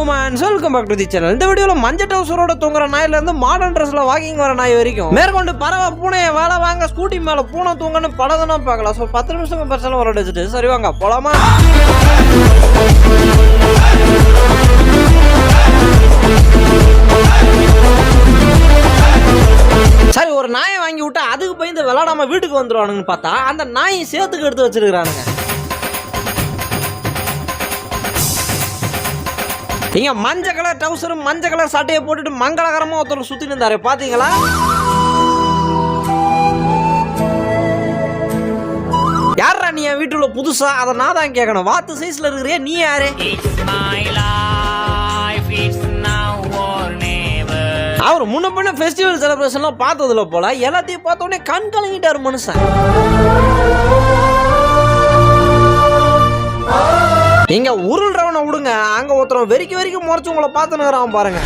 Women's welcome back to the channel இந்த வீடியோவில் மஞ்சள் டவுசரோட தூங்குற நாயில இருந்து மாடர்ன் ட்ரெஸ்ல வாக்கிங் வர நாய் வரைக்கும். மேற்கொண்டு பறவை பூனையை வேலை வாங்க ஸ்கூட்டி மேல பூனை தூங்கன்னு பலதனம் பார்க்கலாம் ஸோ பத்து நிமிஷம் பிரச்சனை வர வச்சுட்டு சரி வாங்க போலாமா? சரி ஒரு நாயை வாங்கி விட்டா அதுக்கு பயந்து விளாடாம வீட்டுக்கு வந்துருவானுங்கன்னு பார்த்தா அந்த நாயை சேர்த்துக்கு எடுத்து வச்சிருக்கிறானுங்க. இங்க மஞ்சள் கலர் டவுசரும் மஞ்சள் கலர் சட்டையை போட்டுட்டு மங்களகரமா ஒருத்தர் சுத்தி இருந்தாரு. பாத்தீங்களா? யாரா நீ என் வீட்டுல புதுசா? அதை நான் தான் கேட்கணும் வாத்து சைஸ்ல இருக்கிறியா? நீ யாரு? அவர் முன்ன பின்ன ஃபெஸ்டிவல் செலிப்ரேஷன்லாம் பார்த்ததுல போல. எல்லாத்தையும் பார்த்த உடனே கண் கலங்கிட்டாரு மனுஷன். நீங்க உருள்றவனை விடுங்க. அங்க ஒருத்தன் வெறிக்க வெறிக்க முறைச்சு உங்களை பார்த்துனுறான் பாருங்க.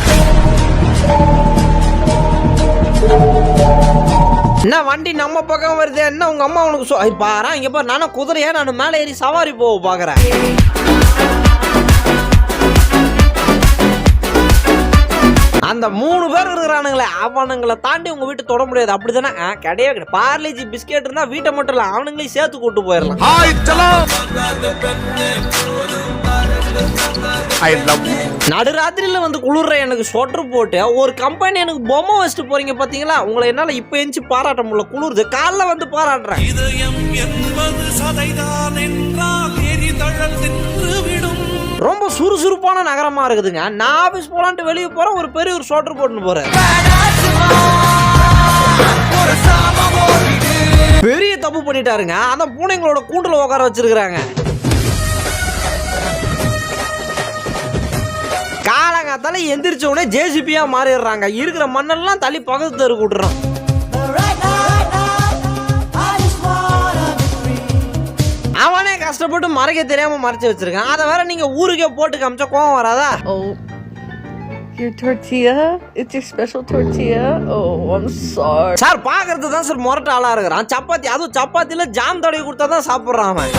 என்ன வண்டி நம்ம பக்கம் வருது? என்ன உங்க அம்மா உனக்கு பாரு இங்க பாரு நானும் குதிரையா நான் மேலே ஏறி சவாரி போக பாக்குறேன் அந்த மூணு பேர் இருக்கிறானுங்களே அவனுங்களை தாண்டி உங்க வீட்டு தொட முடியாது. அப்படிதானே? ஆ, கிடையவே கிடையாது. பார்லேஜி பிஸ்கெட் இருந்தா வீட்டை மட்டும் இல்ல அவனுங்களையும் சேர்த்து கூட்டு போயிடலாம். நடுராத்திரியில வந்து குளிர்ற எனக்கு ஸ்வெட்டர் போட்டு ஒரு கம்பெனி எனக்கு பொம்மை வச்சுட்டு போறீங்க பாத்தீங்களா? உங்களை என்னால இப்ப எஞ்சி பாராட்ட முடியல. குளிருது. காலைல வந்து பாராட்டுறேன். இதயம் என்பது சதைதான் என்றால் எரிதழல் நின்றுவிடும் ரொம்ப சுறுசுறுப்பான நகரமா இருக்குதுங்க. நான் ஆபீஸ் போலான்ட்டு வெளியே போறேன் ஒரு பெரிய ஒரு ஸ்வெட்டர் போட்டுன்னு போறேன். பெரிய தப்பு பண்ணிட்டாருங்க. அந்த பூனைங்களோட கூண்டுல உட்கார வச்சிருக்கிறாங்க. காலங்காத்தால எந்திரிச்ச உடனே ஜேசிபியா மாறிடுறாங்க. இருக்கிற மண்ணெல்லாம் தள்ளி பக்கத்து தெரு கூட்டுறோம் கஷ்டப்பட்டு மறைக்க தெரியாம மறைச்சு வச்சிருக்கான் அதை வேற நீங்க ஊருக்கே போட்டு காமிச்சா கோவம் வராதா Oh, your tortilla? It's your special tortilla? Oh, I'm sorry. Sir பாக்குறது தான் சார் முரட்ட ஆளா இருக்கிறான் சப்பாத்தி அதுவும் சப்பாத்தில ஜாம் தடவி கொடுத்தா தான் சாப்பிடுறான் அவன்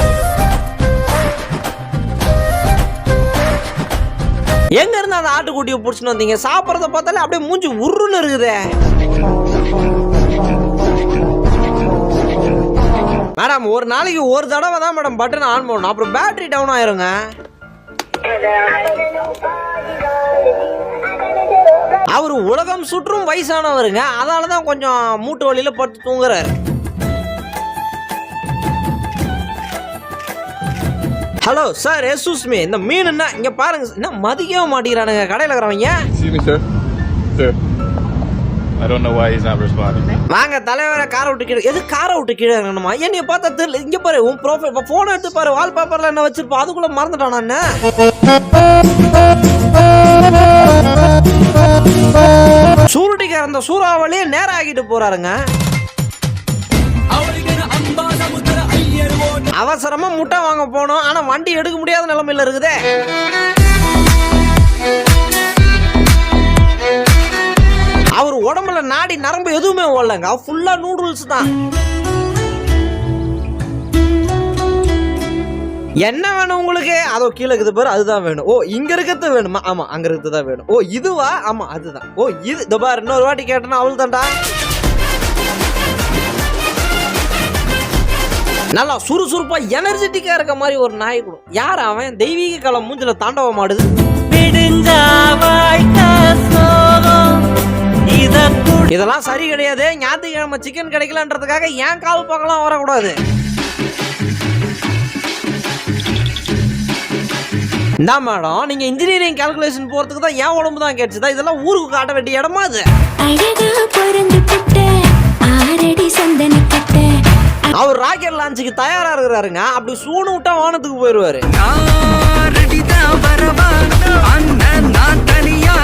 எங்க இருந்து அந்த ஆட்டுக்குட்டியை பிடிச்சின்னு வந்தீங்க சாப்பிட்றத பார்த்தாலே அப்படியே மூஞ்சி உருன்னு இருக்குதே மேடம் ஒரு நாளைக்கு ஒரு தடவை தான் மேடம் பட்டன் ஆன் பண்ணணும். அப்புறம் பேட்டரி டவுன் ஆயிருங்க. அவர் உலகம் சுற்றும் வயசானவருங்க. அதனால தான் கொஞ்சம் மூட்டு வழியில் படுத்து தூங்குறாரு. ஹலோ சார் எஸ்யூஸ் மீ இந்த மீன் என்ன? இங்க பாருங்க என்ன மதிக்கவே மாட்டேங்கிறானுங்க. கடையில் இருக்கிறவங்க I don't know why he's not responding. வாங்க தலைவரை காரை விட்டு கீழே. எது காரை விட்டு கீழே இறங்கணுமா? என்னைய பார்த்தா தெரியல. இங்க பாரு உன் ப்ரோஃபைல் ஃபோன் எடுத்து பாரு வால் பேப்பர்ல என்ன வச்சிருப்பா? அதுக்குள்ள மறந்துட்டானா என்ன? சூருடிக்கார அந்த சூறாவளியே நேரம் ஆகிட்டு போறாருங்க. அவசரமா முட்டை வாங்க போனோம் ஆனா வண்டி எடுக்க முடியாத நிலைமையில இருக்குதே. உடம்புல நாடி நரம்பு எதுவுமே ஓடலங்க. ஃபுல்லா நூடுல்ஸ் தான். என்ன வேணும் உங்களுக்கு? அதோ கீழே இருக்குது பாரு அதுதான் வேணும். ஓ இங்க இருக்கிறது வேணுமா? ஆமா அங்க இருக்கிறது தான் வேணும். ஓ இதுவா? ஆமா அதுதான். ஓ இது இந்த பாரு இன்னொரு வாட்டி கேட்டனா அவள் தான்டா நல்லா சுறுசுறுப்பா எனர்ஜெட்டிக்கா இருக்க மாதிரி ஒரு நாய் கூட. யார் அவன்? தெய்வீக கலம் மூஞ்சில தாண்டவம் ஆடுது. விடிஞ்சா வாழ்க்கை இதெல்லாம் சரி கிடையாது. ஞாயிற்றுக்கிழமை சிக்கன் கிடைக்கலன்றதுக்காக ஏன் கால் பக்கம் வரக்கூடாது? என்ன மேடம் நீங்க இன்ஜினியரிங் கால்குலேஷன் போறதுக்கு தான் ஏன் உடம்பு தான் கேட்டுச்சுதா இதெல்லாம் ஊருக்கு காட்ட வேண்டிய இடமா அது? அவர் ராக்கெட் லான்ச்சுக்கு தயாரா இருக்கிறாருங்க. அப்படி சூடு விட்டா வானத்துக்கு போயிருவாரு.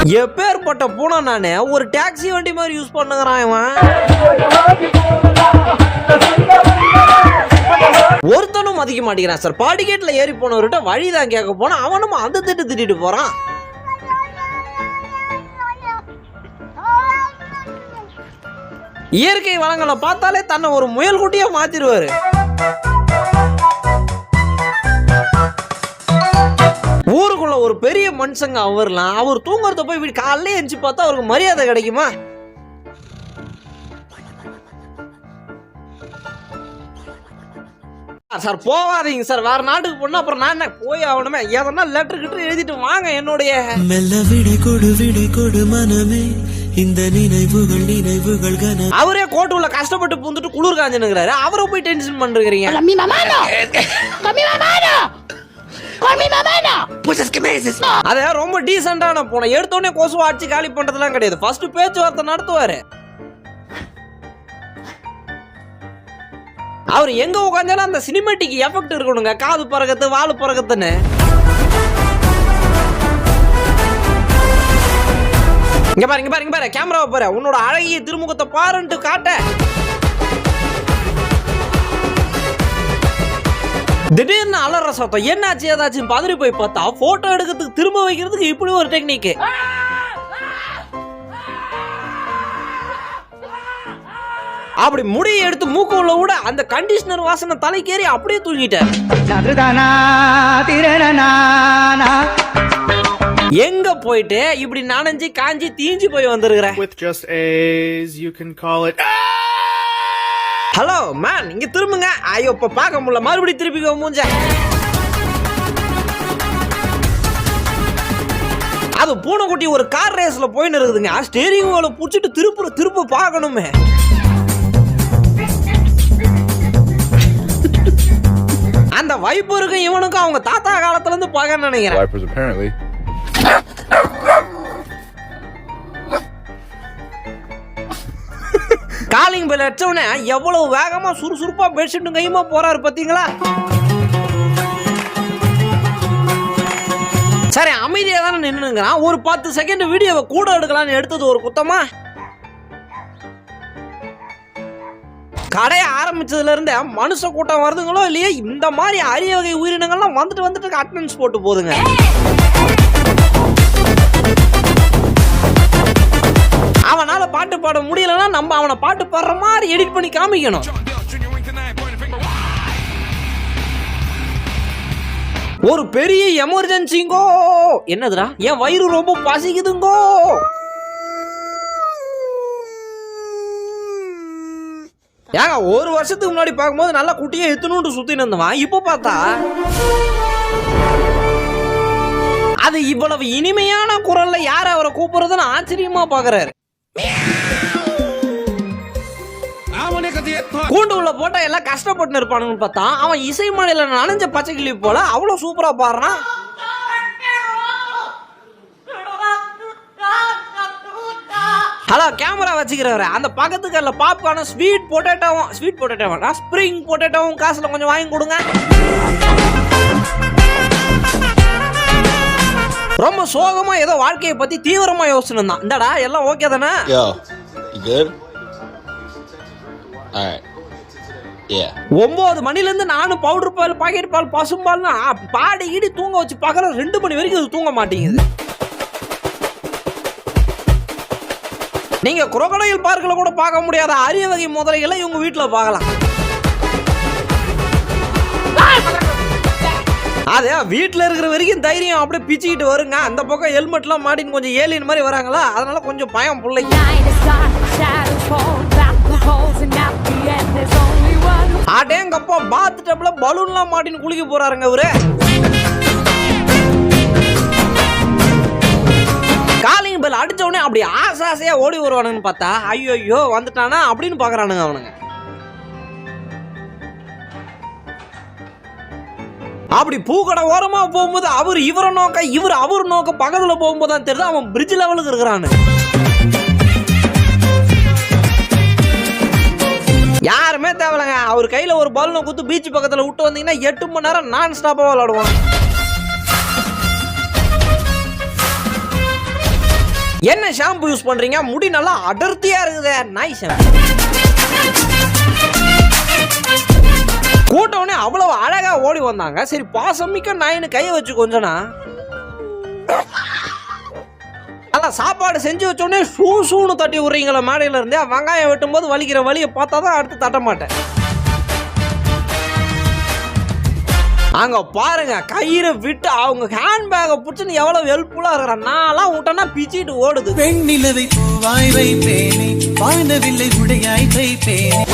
எப்பேற்பட்ட பூனை நானு ஒரு டாக்ஸி வண்டி மாதிரி யூஸ் பண்ணுங்கிறான் இவன். ஒருத்தனும் மதிக்க மாட்டேங்கிறான் சார். பாடிகேட்ல ஏறி போனவர்கிட்ட வழி தான் கேட்க போனா அவனும் அந்த திட்டு திட்டிட்டு போறான். இயற்கை வளங்களை பார்த்தாலே தன்னை ஒரு முயல் குட்டியா மாத்திருவாரு. ஊருக்குள்ள ஒரு பெரிய மனுஷங்க அவர்லாம் அவர் தூங்குறத போய் இப்படி காலையில எந்திச்சு பார்த்தா அவருக்கு மரியாதை கிடைக்குமா? சார் போவாதீங்க சார். வேற நாட்டுக்கு போனா அப்புறம் நான் என்ன போய் ஆகணுமே? எதனா லெட்டர் கிட்ட எழுதிட்டு வாங்க என்னுடைய. மெல்ல விடை கொடு விடை கொடு மனமே. இந்த நினைவுகள் நினைவுகள் கன அவரே கோட்டுக்குள்ள கஷ்டப்பட்டு பூந்துட்டு குளிர் காஞ்சுனுங்கிறாரு அவரை போய் டென்ஷன் பண்றீங்க அத ரொம்ப டீசென்டான பூனை எடுத்தோடனே கொசுவை அடிச்சு காலி பண்றதுலாம் கிடையாது. ஃபர்ஸ்ட் பேச்சுவார்த்தை நடத்துவாரு. அவர் எங்க உட்காந்தாலும் அந்த சினிமேட்டிக் எஃபெக்ட் இருக்கணுங்க. காது பறக்கத்து வாலு பறக்கத்துன்னு. இங்க பாரு இங்க பாரு இங்க பாரு. கேமராவை பாரு. உன்னோட அழகிய திருமுகத்தை பாருன்ட்டு காட்ட. திடீர்னு அலற சத்தம். என்னாச்சு ஏதாச்சும்? பதறி போய் பார்த்தா போட்டோ எடுக்கிறதுக்கு திரும்ப வைக்கிறதுக்கு இப்படி ஒரு டெக்னிக் அப்படி முடியை எடுத்து மூக்கு உள்ள விட அந்த கண்டிஷனர் வாசனை தலைக்கேறி அப்படியே தூங்கிட்டார் எங்க போயிட்டு? இப்படி நனைஞ்சு காஞ்சி தீஞ்சு போய் வந்திருக்கிற ஹலோ மேன் இங்க திரும்புங்க. ஐயோ இப்ப பார்க்க முடியல. மறுபடியும் திருப்பி மூஞ்ச. அது பூனைக்குட்டி ஒரு கார் ரேஸ்ல போயின்னு இருக்குதுங்க. ஸ்டேரிங் வேலை பிடிச்சிட்டு திருப்ப திருப்ப பார்க்கணுமே. அந்த வைப்பருக்கும் இவனுக்கும் அவங்க தாத்தா காலத்துல இருந்து பார்க்க நினைக்கிறேன். காலிங் பெல் அடிச்சவனே எவ்வளவு வேகமா சுறுசுறுப்பா பெட்ஷீட்டும் கையுமா போறாரு பாத்தீங்களா? சரி அமைதியாக தானே நின்னுங்கிறான் ஒரு பத்து செகண்ட் வீடியோவை கூட எடுக்கலான்னு எடுத்தது ஒரு குத்தமா? கடையை ஆரம்பிச்சதுலேருந்து மனுஷ கூட்டம் வருதுங்களோ இல்லையோ? இந்த மாதிரி அரிய வகை உயிரினங்கள்லாம் வந்துட்டு வந்துட்டு அட்டனன்ஸ் போட்டு போதுங்க அவனால பாட்டு பாட முடியலன்னா நம்ம அவனை பாட்டு பாடுற மாதிரி எடிட் பண்ணி காமிக்கணும். ஒரு பெரிய எமர்ஜென்சிங்கோ என்னதுடா? என் வயிறு ரொம்ப பசிக்குதுங்கோ. ஏங்க ஒரு வருஷத்துக்கு முன்னாடி பார்க்கும்போது நல்லா குட்டியை எத்தணும்னு சுத்தின்னு இருந்தவன். இப்போ பார்த்தா அது இவ்வளவு இனிமையான குரல்ல யார் அவரை கூப்பிடுறதுன்னு ஆச்சரியமா பாக்குறாரு. கூண்டு உள்ள போட்டா எல்லாம் கஷ்டப்பட்டு இருப்பானுன்னு பார்த்தா அவன் இசை மலையில நனைஞ்ச பச்சை கிளி போல அவ்வளவு சூப்பரா பாடுறான். ஹலோ கேமரா வச்சுக்கிறவர் அந்த பக்கத்து கல்ல பாப்கார்னும் ஸ்வீட் பொட்டேட்டோவும் ஸ்வீட் பொட்டேட்டோவும் ஸ்ப்ரிங் பொட்டேட்டோவும் காசில் கொஞ்சம் வாங்கி கொடுங்க. ரொம்ப சோகமா ஏதோ வாழ்க்கையை பத்தி தீவிரமா யோசனை தான் இந்தடா எல்லாம் ஓகே தானே. ஒன்பது மணில இருந்து நானும் பவுடர் பால் பாக்கெட் பால் பசும்பால்னு பாடி ஈடி தூங்க வச்சு பார்க்கற ரெண்டு மணி வரைக்கும் அது தூங்க மாட்டேங்குது. நீங்க குரோக்கடையில் பார்க்கில் கூட பார்க்க முடியாத அரிய வகை முதலைகளை இவங்க வீட்டுல பார்க்கலாம். அதே வீட்டில் இருக்கிற வரைக்கும் தைரியம் அப்படியே பிச்சுக்கிட்டு வருங்க. அந்த பக்கம் ஹெல்மெட்லாம் மாட்டின்னு கொஞ்சம் ஏலியன் மாதிரி வராங்களா? அதனால கொஞ்சம் பயம் பிள்ளைங்க Night பாத் டப்ல பலூன்லாம் மாட்டின்னு குளிக்க போறாருங்க இவரு. காலிங் பெல் அடிச்ச உடனே அப்படி ஆசை ஆசையா ஓடி வருவானுன்னு பார்த்தா ஐயோ ஐயோ வந்துட்டானா அப்படின்னு பாக்குறானுங்க அவனுங்க. அப்படி பூக்கடை ஓரமா போகும்போது அவர் இவரை நோக்க இவர் அவர் நோக்க பக்கத்துல போகும்போது தான் தெரியுது அவன் பிரிட்ஜ் லெவலுக்கு இருக்கிறான்னு யாருமே தேவலைங்க. அவர் கையில ஒரு பலூனை குத்து பீச் பக்கத்துல விட்டு வந்தீங்கன்னா எட்டு மணி நேரம் நான் ஸ்டாப்பா விளாடுவான் என்ன ஷாம்பு யூஸ் பண்றீங்க? முடி நல்லா அடர்த்தியா இருக்குது. நாய் கூட்டவுடனே அவ்வளவு அழகா ஓடி வந்தாங்க. சரி பாசமிக்க நாயின்னு கையை வச்சு கொஞ்சனா? நல்லா சாப்பாடு செஞ்சு வச்சோடனே ஷூ ஷூன்னு தட்டி விடுறீங்களா மேடையில இருந்தே. வெங்காயம் வெட்டும்போது வலிக்கிற வலியை பார்த்தா தான் அடுத்து தட்ட மாட்டேன். அங்க பாருங்க கயிறை விட்டு அவங்க ஹேண்ட் பேக்கை பிடிச்சின்னு எவ்வளவு ஹெல்ப்ஃபுல்லா இருக்கிறான் நான்லாம் விட்டனா பிச்சிட்டு ஓடுது. பெண்ணிலவை பூவாய் வைப்பேனே வானவில்லை உடையாய் வைப்பேனே.